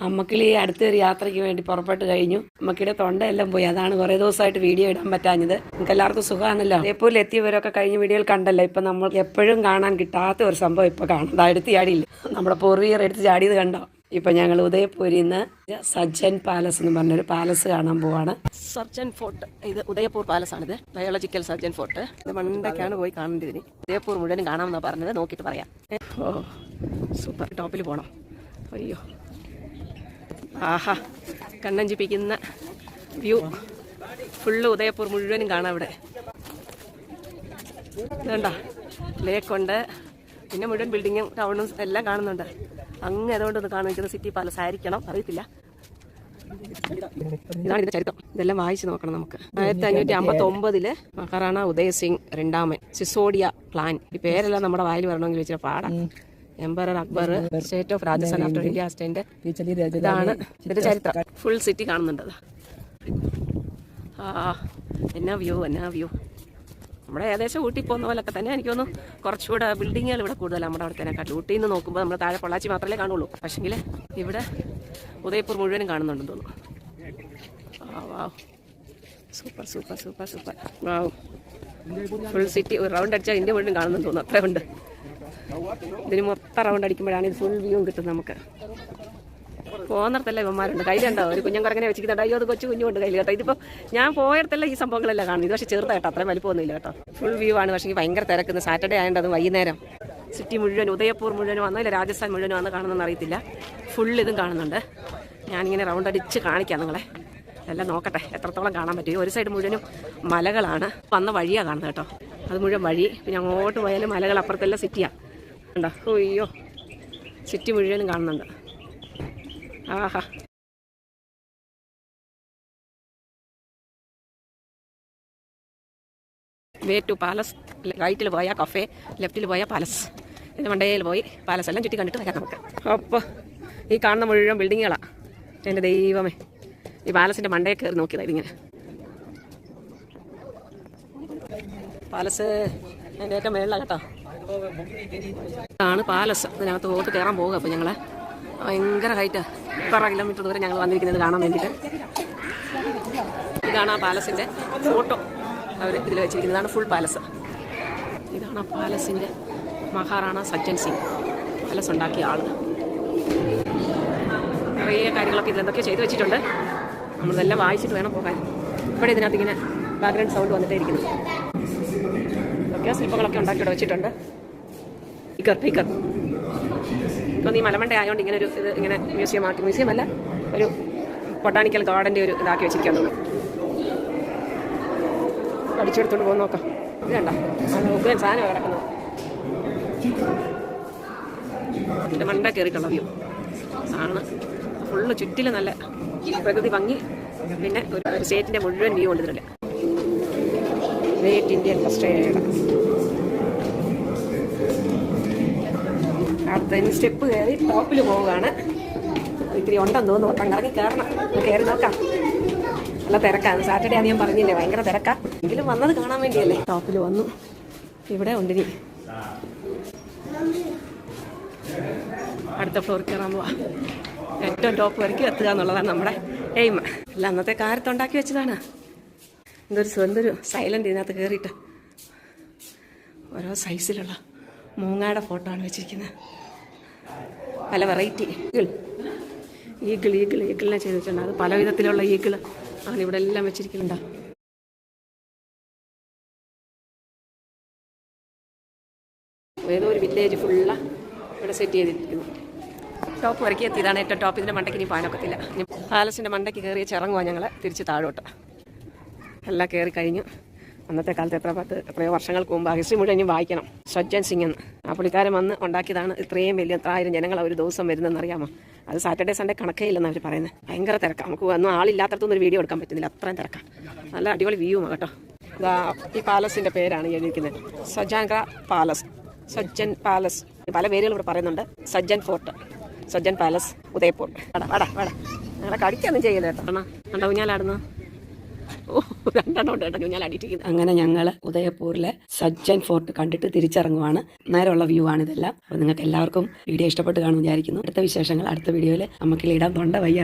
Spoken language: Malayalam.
അമ്മക്കിളി അടുത്തൊരു യാത്രയ്ക്ക് വേണ്ടി പുറപ്പെട്ട് കഴിഞ്ഞു. അമ്മക്കിടെ തൊണ്ടയെല്ലാം പോയി. അതാണ് കുറേ ദിവസമായിട്ട് വീഡിയോ ഇടാൻ പറ്റാഞ്ഞത്. നിങ്ങൾക്ക് എല്ലാവർക്കും സുഖമാണല്ലോ? എപ്പോഴും എത്തിയവരൊക്കെ കഴിഞ്ഞ വീഡിയോയിൽ കണ്ടല്ലോ. ഇപ്പം നമ്മൾ എപ്പോഴും കാണാൻ കിട്ടാത്ത ഒരു സംഭവം ഇപ്പോൾ കാണുന്നത് അടുത്ത് ചാടിയില്ല? നമ്മുടെ പൂർവികർ എടുത്ത് ചാടിയത് കണ്ടോ? ഇപ്പം ഞങ്ങൾ ഉദയപൂരിൽ നിന്ന് സജ്ജൻ പാലസ് എന്ന് പറഞ്ഞൊരു പാലസ് കാണാൻ പോവാണ്. Surgeon fort. ഇത് ഉദയപൂർ പാലസ് ആണിത് ബയോളജിക്കൽ സർജൻ ഫോർട്ട്. ഇത് മണ്ടയ്ക്കാണ് പോയി ഇനി ഉദയപൂർ മുഴുവനും കാണാമെന്നാണ് പറഞ്ഞത്. നോക്കിയിട്ട് പറയാം. ഓ സൂപ്പർ. ടോപ്പിൽ പോകണം അയ്യോ. ആഹാ കണ്ണഞ്ചിപ്പിക്കുന്ന വ്യൂ. ഫുള്ള് ഉദയപൂർ മുഴുവനും കാണാം അവിടെ. വേണ്ട ലേക്കുണ്ട് പിന്നെ മുഴുവൻ ബിൽഡിങ്ങും ടൗണും എല്ലാം കാണുന്നുണ്ട്. അങ്ങ് അതുകൊണ്ടൊന്ന് കാണിക്കുന്നത് സിറ്റി പാലസ് ആയിരിക്കണം. അറിയത്തില്ല. ഇതാണ് ഇതിന്റെ ചരിത്രം. ഇതെല്ലാം വായിച്ചു നോക്കണം നമുക്ക്. ആയിരത്തി അഞ്ഞൂറ്റി അമ്പത്തി ഒമ്പതിൽ മഹാറാണ ഉദയ് സിംഗ് രണ്ടാമൻ സിസോഡിയ പ്ലാൻ. ഈ പേരെല്ലാം നമ്മുടെ വായിൽ വരണമെങ്കിൽ വെച്ചിട്ട് പാടാം. Emperor Akbar state of Rajasthan after India state ഇതാണ് ഇതിന്റെ ചരിത്രം. ഫുൾ സിറ്റി കാണുന്നുണ്ട്. ആ എന്നാ വ്യൂ എന്നാ വ്യൂ നമ്മുടെ ഏകദേശം ഊട്ടി പോകുന്ന പോലൊക്കെ തന്നെ എനിക്ക് തോന്നുന്നു. കുറച്ചുകൂടെ ബിൽഡിങ്ങുകൾ ഇവിടെ കൂടുതൽ നമ്മുടെ അവിടെ തന്നെ കാട്ടും ഊട്ടിയിൽ നിന്ന് നോക്കുമ്പോൾ നമ്മൾ താഴെ പൊള്ളാച്ചി മാത്രമേ കാണുള്ളൂ. പക്ഷെങ്കിൽ ഇവിടെ ഉദയപൂർ മുഴുവനും കാണുന്നുണ്ടെന്ന് തോന്നുന്നു. ആ super super super super. Wow. Full city ഒരു റൗണ്ട് അടിച്ചാൽ ഇന്ത്യ മുഴുവൻ കാണുന്നെന്ന് തോന്നുന്നു. അത്ര ഉണ്ട്. ഇതിന് മൊത്തം റൗണ്ട് അടിക്കുമ്പോഴാണ് ഇത് ഫുൾ വ്യൂ കിട്ടുന്നത് നമുക്ക്. പോകുന്നിടത്തല്ല ഇവന്മാരുണ്ട്. കയ്യിലുണ്ടോ ഒരു കുഞ്ഞുങ്ങറങ്ങനെ വെച്ചിരിക്കുന്നുണ്ട്. അയ്യോ അത് കൊച്ചു കുഞ്ഞുണ്ട് കയ്യിൽ കേട്ടോ. ഇതിപ്പോൾ ഞാൻ പോയിടത്തല്ല ഈ സംഭവങ്ങളെല്ലാം കാണുന്നത്. ഇത് പക്ഷേ ചെറുതായിട്ടോ അത്രയും വലിപ്പമൊന്നുമില്ല കേട്ടോ. ഫുൾ വ്യൂ ആണ്. പക്ഷേ ഭയങ്കര തിരക്കുന്നത് സാറ്റർഡേ ആയതുകൊണ്ട് അത് വൈകുന്നേരം. സിറ്റി മുഴുവൻ ഉദയപൂർ മുഴുവനും വന്നോ ഇല്ല രാജസ്ഥാൻ മുഴുവനും വന്ന് കാണുന്നതെന്ന് അറിയത്തില്ല. ഫുൾ ഇതും കാണുന്നുണ്ട്. ഞാനിങ്ങനെ റൗണ്ട് അടിച്ച് കാണിക്കാം നിങ്ങളെ. എല്ലാം നോക്കട്ടെ. എത്രത്തോളം കാണാൻ പറ്റും. ഒരു സൈഡ് മുഴുവനും മലകളാണ്. വന്ന വഴിയാണ് കാണുന്നത് കേട്ടോ. അത് മുഴുവൻ വഴി. പിന്നെ അങ്ങോട്ട് പോയാലും മലകൾ അപ്പുറത്തെല്ലാം സിറ്റിയാണ് ഉണ്ടോ അയ്യോ. സിറ്റി മുഴുവനും കാണുന്നുണ്ട്. ആഹാ. Way to palace. റൈറ്റിൽ പോയാൽ കഫേ ലെഫ്റ്റിൽ പോയാൽ പാലസ്. പിന്നെ മണ്ടയിൽ പോയി പാലസ് എല്ലാം ചുറ്റി കണ്ടിട്ട് വരാം നമുക്ക്. അപ്പോൾ ഈ കാണുന്ന മുഴുവൻ ബിൽഡിങ്ങുകളാണ് എന്റെ ദൈവമേ. ഈ പാലസിന്റെ മണ്ടയിൽ കയറി നോക്കിയതായി ഇതിങ്ങനെ. പാലസ് എന്റെ ഏറ്റവും മേളിലാണ് കേട്ടോ. ആണ് പാലസ്. ഇതിനകത്ത് പോകത്ത് കയറാൻ പോകുക അപ്പോൾ ഞങ്ങൾ ഭയങ്കര ഹൈറ്റാ ഇത്ര കിലോമീറ്റർ ദൂരം ഞങ്ങൾ വന്നിരിക്കുന്നത് കാണാൻ വേണ്ടിയിട്ട്. ഇതാണ് ആ പാലസിന്റെ ഫോട്ടോ അവർ ഇതിൽ വെച്ചിരിക്കുന്നതാണ് ഫുൾ പാലസ് ഇതാണ് ആ പാലസിന്റെ മഹാറാണ സജ്ജൻ സിംഗ്. പാലസ് ഉണ്ടാക്കിയ ആൾ കുറേ കാര്യങ്ങളൊക്കെ ഇതിലെന്തൊക്കെ ചെയ്തു വെച്ചിട്ടുണ്ട്. നമ്മളിതെല്ലാം വായിച്ചിട്ട് വേണം പോകാൻ. ഇവിടെ ഇതിനകത്ത് ഇങ്ങനെ ബാക്ക്ഗ്രൗണ്ട് സൗണ്ട് വന്നിട്ടേ ഇരിക്കുന്നു. ഒക്കെ ശില്പങ്ങളൊക്കെ ഉണ്ടാക്കിയിട്ട് വെച്ചിട്ടുണ്ട്. സ്പീക്കർ ഇപ്പം ഈ മലമണ്ട ആയതുകൊണ്ട് ഇങ്ങനെ ഒരു ഇത് ഇങ്ങനെ മ്യൂസിയം ആക്കി. മ്യൂസിയം അല്ല ഒരു ബൊട്ടാണിക്കൽ ഗാർഡന്റെ ഒരു ഇതാക്കി വെച്ചിരിക്കാൻ തോന്നുന്നു. അടിച്ചെടുത്തോണ്ട് പോകുന്ന നോക്കാം. ഇത് കണ്ട? സാധനം കിടക്കുന്നത്. ഇതിന്റെ മണ്ട കയറിയിട്ടുള്ള വ്യൂ ആണ്. ഫുള്ള് ചുറ്റിലും നല്ല പ്രകൃതി ഭംഗി. പിന്നെ ഒരു സ്റ്റേറ്റിന്റെ മുഴുവൻ വ്യൂ ഉണ്ട് ഗ്രേറ്റ് ഇന്ത്യൻ ഫസ്റ്റ് അടുത്ത സ്റ്റെപ്പ് കയറി ടോപ്പിൽ പോവുകയാണ്. ഇത്തിരി ഉണ്ടെന്ന് തോന്നുന്നു. ഒട്ടം കറങ്ങി കയറണം. കയറി നോക്കാം. നല്ല തിരക്കാണ്. സാറ്റർഡേ ആണ് ഞാൻ പറഞ്ഞില്ലേ? ഭയങ്കര തിരക്കാ. എങ്കിലും വന്നത് കാണാൻ വേണ്ടിയല്ലേ? ടോപ്പിൽ വന്നു. ഇവിടെ ഉണ്ട് ഇനി. അടുത്ത ഫ്ലോർ കയറാൻ പോവാ. ഏറ്റവും ടോപ്പ് വരയ്ക്കും എത്തുക എന്നുള്ളതാണ് നമ്മുടെ എയിം അല്ല അന്നത്തെ കാലത്തുണ്ടാക്കി വെച്ചതാണ്. എന്തൊരു എന്തൊരു സൈലന്റ് ഇതിനകത്ത് കയറിയിട്ട്. ഓരോ സൈസിലുള്ള മൂങ്ങയുടെ ഫോട്ടോ ആണ് വെച്ചിരിക്കുന്നത്. പല വെറൈറ്റി ഈഗിൾ. ഈഗിൾ ഈഗിൾ ഈഗിളിനെ ചെയ്ത് വെച്ചിട്ടുണ്ട് അത് പല വിധത്തിലുള്ള ഈഗിൾ അങ്ങനെ ഇവിടെ എല്ലാം വെച്ചിരിക്കുന്നുണ്ട് ഏതോ ഒരു വില്ലേജ് ഫുള്ള ഇവിടെ സെറ്റ് ചെയ്തിരിക്കുന്നു. ടോപ്പ് വരയ്ക്ക് എത്തിയതാണ് ഏറ്റവും ടോപ്പ് ഇതിന്റെ മണ്ടയ്ക്ക് ഇനി പാനൊക്കത്തില്ല പാലസിന്റെ മണ്ടയ്ക്ക് കയറി ചിറങ്ങുവാ ഞങ്ങൾ തിരിച്ച് താഴോട്ട്. എല്ലാം കയറി കഴിഞ്ഞു. അന്നത്തെ കാലത്ത് എത്ര പത്ത് എത്രയോ വർഷങ്ങൾക്ക് മുമ്പ് ഹിസ്റ്ററി മുഴുവൻ ഇനി വായിക്കണം. സജ്ജൻ സിംഗ് എന്ന്. ആ പുള്ളിക്കാരൻ വന്ന് ഉണ്ടാക്കിയതാണ് ഇത്രയും വലിയ എത്ര ആയിരം ജനങ്ങൾ ഒരു ദിവസം വരുന്നതെന്ന് അറിയാമോ? അത് സാറ്റർഡേ സൺഡേ കണക്കേ ഇല്ലെന്ന് അവർ പറയുന്നത് ഭയങ്കര തിരക്കാണ് നമുക്ക് ഒന്നും ആളില്ലാത്തടത്തൊന്നും ഒരു വീഡിയോ എടുക്കാൻ പറ്റുന്നില്ല. അത്രയും തിരക്കാണ് നല്ല അടിപൊളി വ്യൂ കേട്ടോ. ഇതാ ഈ പാലസിന്റെ പേരാണ് എഴുതിയിരിക്കുന്നത്. സജാൻഗ്ര പാലസ് സജ്ജൻ പാലസ് പല പേരുകൾ ഇവിടെ പറയുന്നുണ്ട്. Sajjan fort Sajjan palace Udaipur. അടാ അടാ അടാ ഞങ്ങളെ കടിക്കൊന്നും ചെയ്യില്ല കേട്ടോ. കണ്ടോ ഊഞ്ഞാലാടുന്നു ഓ രണ്ടെണ്ണം ഉണ്ട് ഞാൻ അങ്ങനെ ഞങ്ങൾ ഉദയപൂരിലെ സജ്ജൻ ഫോർട്ട് കണ്ടിട്ട് തിരിച്ചിറങ്ങുവാണ്. നേരമുള്ള വ്യൂ ആണ് ഇതെല്ലാം. അപ്പോൾ നിങ്ങൾക്ക് എല്ലാവർക്കും വീഡിയോ ഇഷ്ടപ്പെട്ട് കാണുമെന്ന് വിചാരിക്കുന്നു. അടുത്ത വിശേഷങ്ങൾ അടുത്ത വീഡിയോയിൽ നമുക്ക് ഇടാൻ തൊണ്ട വയ്യ.